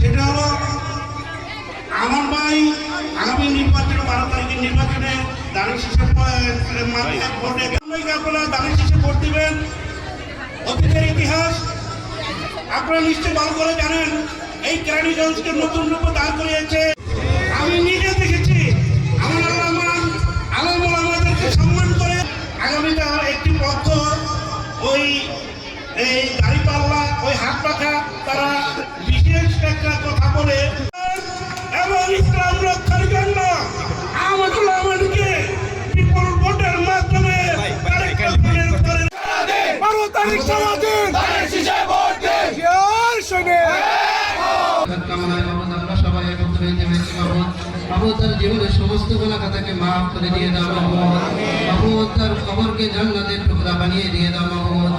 সেটা হলো আমার ভাই আগামী নির্বাচনে বারো তারিখের নির্বাচনে দাঁড়িয়ে মাঠে ভোটে আপনারা দাঁড়িয়ে শেষে ভোট দিবেন। অতীতের ইতিহাস আপনারা নিশ্চয়ই ভালো করে জানেন এই কেরানীগঞ্জকে নতুন রূপে দাঁড় করিয়েছে। আমি নিজে দেখেছি আমার আল্লাহ আলমুল আমাদেরকে সম্মান করে আগামীতে আমার একটি পক্ষ ওই এই দাড়িপাল্লা ওই হাত পাখা তারা একটা কথা বলে এবং ইসলাম রক্ষার জন্য আমাদের আমাদেরকে বিপুল ভোটের মাধ্যমে বারো তারিখ তার জীবনের সমস্ত গোনা মাফ করে দিয়ে দাও মাহমুদ তার কবরকে জান্নাতের টুকরা বানিয়ে দিয়ে দাও মাহমুদ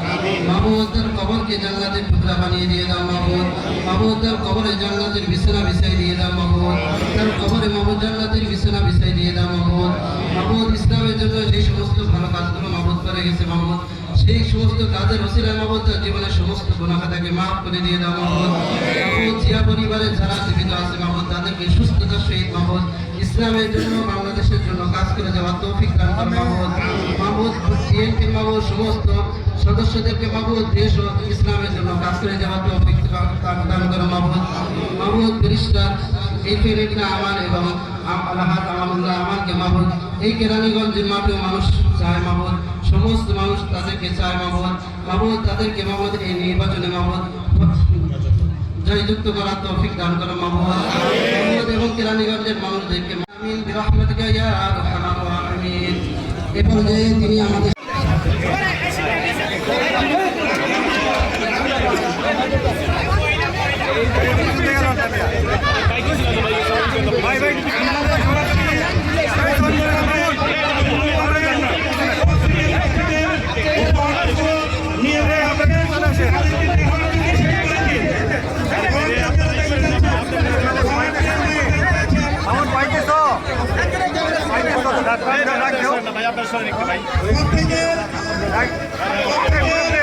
মাহমুদ কবরকে জান্নাতের টুকরা বানিয়ে দিয়ে দাও মাহমুদ মাহমুদ কবরে জান্নাতের বিছানা বিছাই দিয়ে দাও মাহমুদ তার কবরে মাহমুদ জান্নাতের বিছানা বিছাই দিয়ে দাও মাহমুদ মাহমুদ ইসলামের জন্য যে সমস্ত ভালো কাজগুলো মাহমুদ করে গেছে মাহমুদ সেই সমস্ত কাজের ওসিলা মাহমুদ তার জীবনের সমস্ত গুনাহ খাতাকে মাফ করে দিয়ে দাও মাহমুদ মাহমুদ জিয়া পরিবারের যারা জীবিত আছে মাহমুদ তাদেরকে সুস্থতার সহিত মাহমুদ ইসলামের জন্য, বাংলাদেশের জন্য কাজ করে যাওয়ার তৌফিক দান কর বিএনপি মাহমুদ সমস্ত সদস্যদেরকে মাহমুদ দেশ ও ইসলামের জন্য কাজ করে যাওয়ার তৌফিক দান করো মাহমুদ মাহমুদ ব্যারিস্টার এই ফেরিকা আমার এবং আল্লাহাত আমানুল্লাহ আমাকে মাহমুদ এই কেরানীগঞ্জের মাঠেও মানুষ চায় মাহমুদ সমস্ত মানুষ তাদেরকে চায় মাহমুদ মাহমুদ তাদেরকে মাহমুদ এই নির্বাচনে মাহমুদ এবং তিনি আমাদের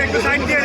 একটু সাইড দিয়ে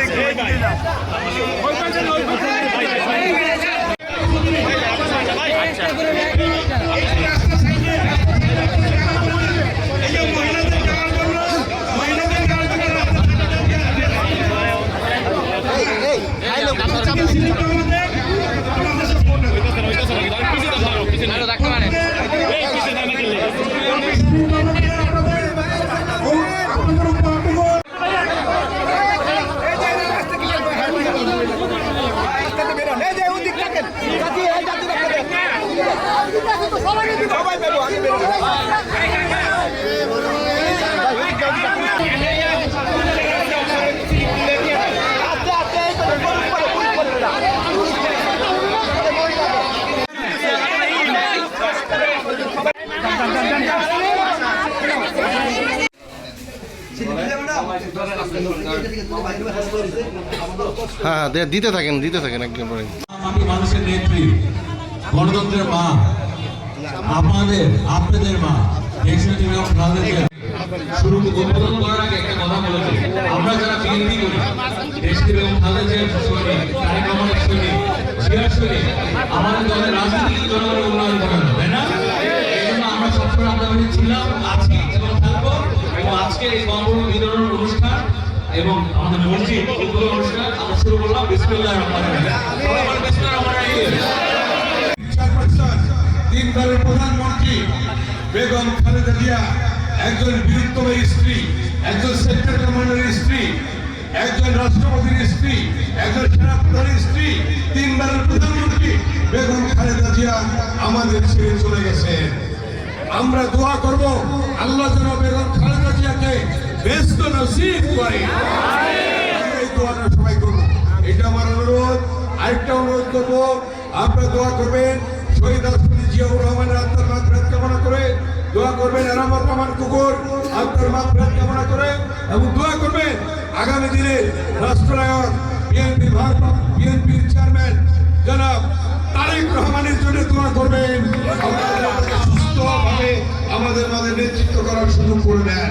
হ্যাঁ হ্যাঁ দিতে থাকেন দিতে থাকেন একদম আমি মানুষের নেত্রী গণতন্ত্রের মা। আপনাদের আপনাদের মা শুরু উদ্বোধন করার আগে একটা কথা আমরা যারা বিএনপি করি এবং আমাদের দলের রাজনীতি জনগণের উন্নয়ন ঘটানো তাই না? এই জন্য আমরা সবসময় আপনাদের ছিলাম, আছি, এবং থাকব, এবং আজকে এই অনুষ্ঠান এবং আমাদের মসজিদ অনুষ্ঠান আমরা শুরু করলাম বিসমিল্লাহির রহমানির রহিম। সবাই তিনবারের প্রধানমন্ত্রী বেগম খালেদা জিয়া, একজন বীরত্তমের স্ত্রী, একজন সেক্টর কমান্ডারের স্ত্রী, একজন রাষ্ট্রপতির স্ত্রী, একজন সেনাপ্রধানের স্ত্রী, তিনবারের প্রধানমন্ত্রী বেগম খালেদা জিয়া আমাদের ছেড়ে চলে গেছেন। আমরা দোয়া করব আল্লাহ যেন বেগম খালেদা জিয়াকে ব্যস্ত নসিব করে। এই দোয়াটা সবাই করব। এটা আমার অনুরোধ। আরেকটা অনুরোধ করব। আপনারা দোয়া করবেন। শহীদ জিয়াউর রহমানের আত্মার মাত্রাত কামনা করে দোয়া করবেন এনামত রহমান কুকুর। আত্মার মাত্রাত কামনা করে এবং দোয়া করবেন আগামী দিনে রাষ্ট্রনায়ক বিএনপি বিএনপির চেয়ারম্যান জনাব তারেক রহমানের জন্য দোয়া করবেন। সুস্থভাবে আমাদের মাঝে নেতৃত্ব করার সুযোগ করে দেন।